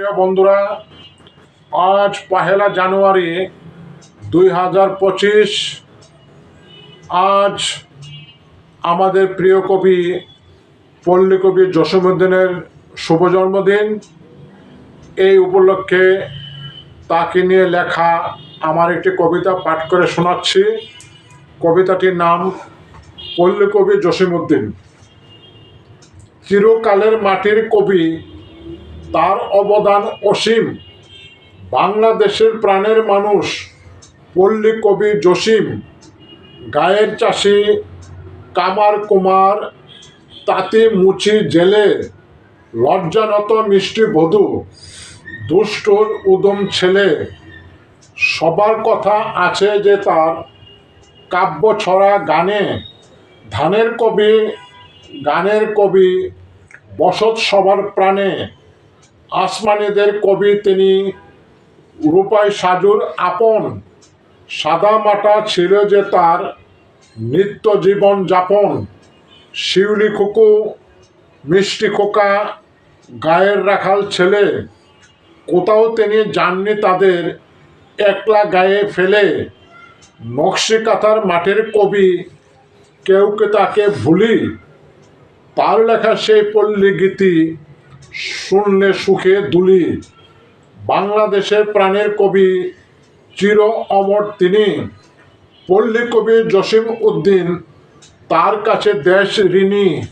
প্রিয় বন্ধুরা, আজ পহেলা জানুয়ারি দুই হাজার পঁচিশ, আজ আমাদের প্রিয় কবি, পল্লী কবি জসীমউদ্দিনের শুভ জন্মদিন। এই উপলক্ষে তাকে নিয়ে লেখা আমার একটি কবিতা পাঠ করে শোনাচ্ছি। কবিতাটির নাম পল্লী কবি জসীমউদ্দিন চিরকালের মাটির কবি তার অবদান অসীম। বাংলাদেশের প্রাণের মানুষ পল্লী কবি জসিম, গায়ের চাষি কামার কুমার, তাঁতি মুচি জেলে, লজ্জানত মিষ্টি বধূ দুষ্টর উদম ছেলে। সবার কথা আছে যে তার কাব্য ছড়া গানে, ধানের কবি, গানের কবি, বসত সবার প্রাণে। আসমানিদের কবি তিনি রূপাই সাজুর আপন। সাদা মাটা ছিল যে তার নিত্য জীবন যাপন। শিউলি খুকু, মিষ্টি খোকা, গায়ের রাখাল ছেলে। কোথাও তিনি যাননি তাদের একলা গায়ে ফেলে। নকশি কাঁথার মাটির কবি কেউ কে তাকে ভুলি? তার লেখা সেই পল্লী গীতি শুনলে সুখে দুলি। বাংলাদেশের প্রাণের কবি চির অমর তিনি। পল্লী কবি জসিম উদ্দিন, তার কাছে দেশ ঋণী।